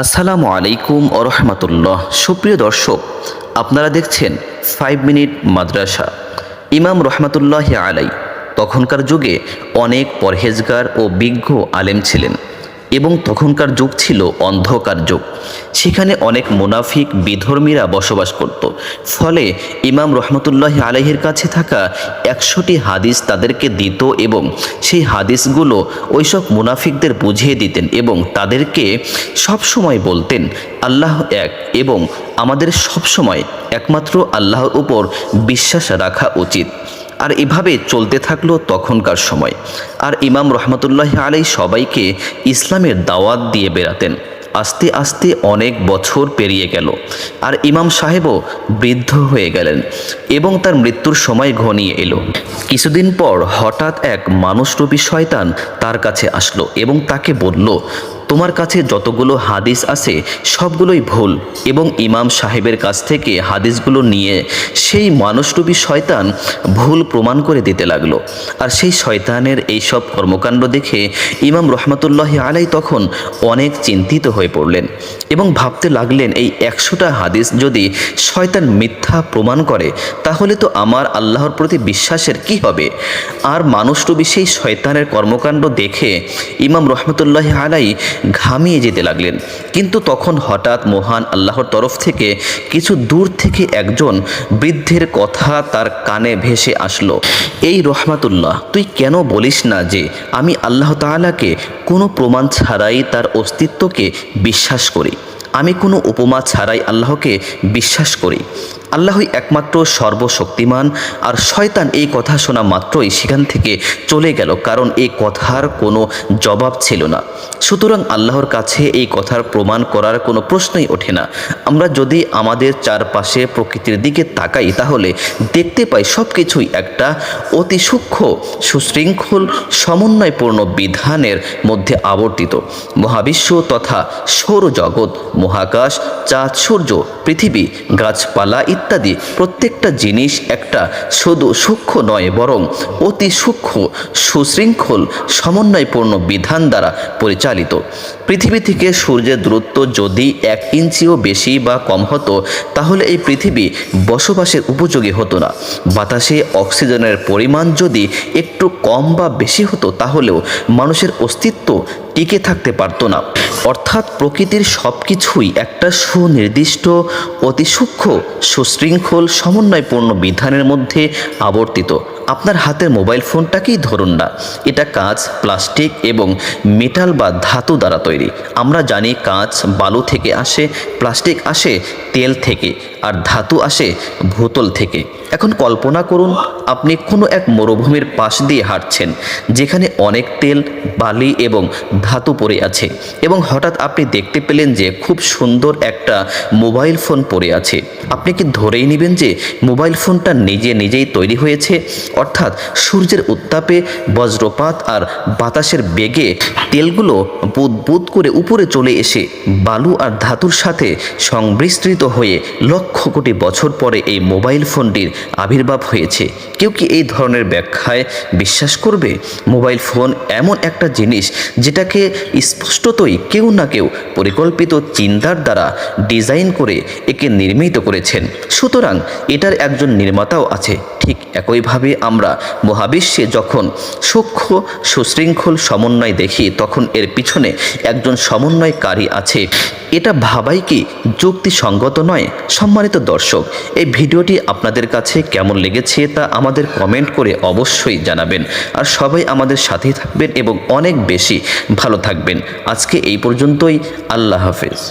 আসসালামু আলাইকুম রহমতুল্লাহ। সুপ্রিয় দর্শক, আপনারা দেখছেন ফাইভ মিনিট মাদ্রাসা ইমাম রহমতুল্লাহ আলাই তখনকার যুগে অনেক পরহেজগার ও বিজ্ঞ আলেম ছিলেন। এবং তখনকার যুগ ছিল অন্ধকার যুগ। সেখানে অনেক মুনাফিক, বিধর্মীরা বসবাস করত। ফলে ইমাম রহমতুল্লাহ আলাইহির কাছে থাকা একশোটি হাদিস তাদেরকে দিত এবং সেই হাদিসগুলো ওইসব মুনাফিকদের বুঝিয়ে দিতেন এবং তাদেরকে সবসময় বলতেন, আল্লাহ এক এবং আমাদের সবসময় একমাত্র আল্লাহর উপর বিশ্বাস রাখা উচিত। আর এভাবে চলতে থাকল তখনকার সময়। আর ইমাম রহমতুল্লাহ আলাই সবাইকে ইসলামের দাওয়াত দিয়ে বেড়াতেন। আস্তে আস্তে অনেক বছর পেরিয়ে গেল আর ইমাম সাহেবও বৃদ্ধ হয়ে গেলেন এবং তার মৃত্যুর সময় ঘনিয়ে এলো। কিছুদিন পর হঠাৎ এক মানুষরূপী শয়তান তার কাছে আসলো এবং তাকে বলল তোমার কাছে যতগুলো হাদিস আছে, সবগুলোই ভুল এবং ইমাম সাহেবের কাছ থেকে হাদিসগুলো নিয়ে সেই মানুষরূপী শয়তান ভুল প্রমাণ করে দিতে লাগল। আর সেই শয়তানের এই সব কর্মকাণ্ড দেখে ইমাম রহমতুল্লাহ আলাই তখন অনেক চিন্তিত হয়ে পড়লেন এবং ভাবতে লাগলেন, এই একশোটা হাদিস যদি শয়তান মিথ্যা প্রমাণ করে, তাহলে তো আমার আল্লাহর প্রতি বিশ্বাসের কি হবে? আর মানুষরূপী সেই শয়তানের কর্মকাণ্ড দেখে ইমাম রহমতুল্লাহ আলাই ঘামিয়ে যেতে লাগলেন। কিন্তু তখন হঠাৎ মহান আল্লাহর তরফ থেকে কিছু দূর থেকে একজন বৃদ্ধের কথা তার কানে ভেসে আসলো। এই রহমাতুল্লাহ, তুই কেন বলিস না যে আমি আল্লাহ তাআলাকে কোনো প্রমাণ ছাড়াই তার অস্তিত্বকে বিশ্বাস করি? আমি কোনো উপমা ছাড়াই আল্লাহকে বিশ্বাস করি। আল্লাহই একমাত্র সর্বশক্তিমান, আর শয়তান এই কথা শোনা মাত্রই সেখান থেকে চলে গেল, কারণ এই কথার কোনো জবাব ছিল না। সুতরাং আল্লাহর কাছে এই কথার প্রমাণ করার কোনো প্রশ্নই ওঠে না। আমরা যদি আমাদের চারপাশে প্রকৃতির দিকে তাকাই, তাহলে দেখতে পাই সব কিছুই একটা অতি সূক্ষ্ম, সুশৃঙ্খল, সমন্বয়পূর্ণ বিধানের মধ্যে আবর্তিত। মহাবিশ্ব তথা সৌরজগৎ, মহাকাশ, চাঁদ, সূর্য, পৃথিবী, গাছপালা ইত্যাদি প্রত্যেকটা জিনিস একটা শুধু সূক্ষ্ম নয়, বরং অতি সূক্ষ্ম, সুশৃঙ্খল, সমন্বয়পূর্ণ বিধান দ্বারা পরিচালিত। পৃথিবী থেকে সূর্যের দূরত্ব যদি এক ইঞ্চিও বেশি বা কম হতো, তাহলে এই পৃথিবী বসবাসের উপযোগী হতো না। বাতাসে অক্সিজেনের পরিমাণ যদি একটু কম বা বেশি হতো, তাহলেও মানুষের অস্তিত্ব টিকে থাকতে পারতো না। অর্থাৎ প্রকৃতির সব কিছুই একটা সুনির্দিষ্ট, অতি সূক্ষ্ম সুশৃঙ্খল সমন্বয়পূর্ণ বিধানের মধ্যে আবর্তিত। আপনার হাতের মোবাইল ফোনটাকেই ধরুন না। এটা কাঁচ, প্লাস্টিক এবং মেটাল বা ধাতু দ্বারা তৈরি। আমরা জানি কাঁচ বালু থেকে আসে, প্লাস্টিক আসে, তেল থেকে, আর ধাতু আসে ভূতল থেকে। এখন কল্পনা করুন, আপনি কোনো এক মরুভূমির পাশ দিয়ে হাঁটছেন, যেখানে অনেক তেল, বালি এবং ধাতু পড়ে আছে এবং হঠাৎ আপনি দেখতে পেলেন যে খুব সুন্দর একটা মোবাইল ফোন পড়ে আছে। আপনি কি ধরেই নেবেন যে মোবাইল ফোনটা নিজে নিজেই তৈরি হয়েছে, অর্থাৎ সূর্যের উত্তাপে বজ্রপাত আর বাতাসের বেগে তেলগুলো বুদ বুদ করে উপরে চলে এসে বালু আর ধাতুর সাথে সংবিস্তৃত হয়ে লক্ষ কোটি বছর পরে এই মোবাইল ফোনটির আবির্ভাব হয়েছে। কেউ কি এই ধরনের ব্যাখ্যায় বিশ্বাস করবে? মোবাইল ফোন এমন একটা জিনিস যেটাকে স্পষ্টতই কেউ না কেউ পরিকল্পিত চিন্তার দ্বারা ডিজাইন করে একে নির্মিত করেছেন। সুতরাং এটার একজন নির্মাতাও আছে, ঠিক একইভাবে আমরা মহাবিশ্বে যখন সূক্ষ্ম সুশৃঙ্খল সমন্বয় দেখি, তখন এর পিছনে একজন সমন্বয়কারী আছে। এটা ভাবাই কি যুক্তিসঙ্গত নয়? সম্মানিত দর্শক, এই ভিডিওটি আপনাদের কাছে কেমন লেগেছে তা আমাদের কমেন্ট করে অবশ্যই জানাবেন। আর সবাই আমাদের সাথেই থাকবেন এবং অনেক বেশি ভালো থাকবেন। আজকে এই পর্যন্তই, আল্লাহ হাফেজ।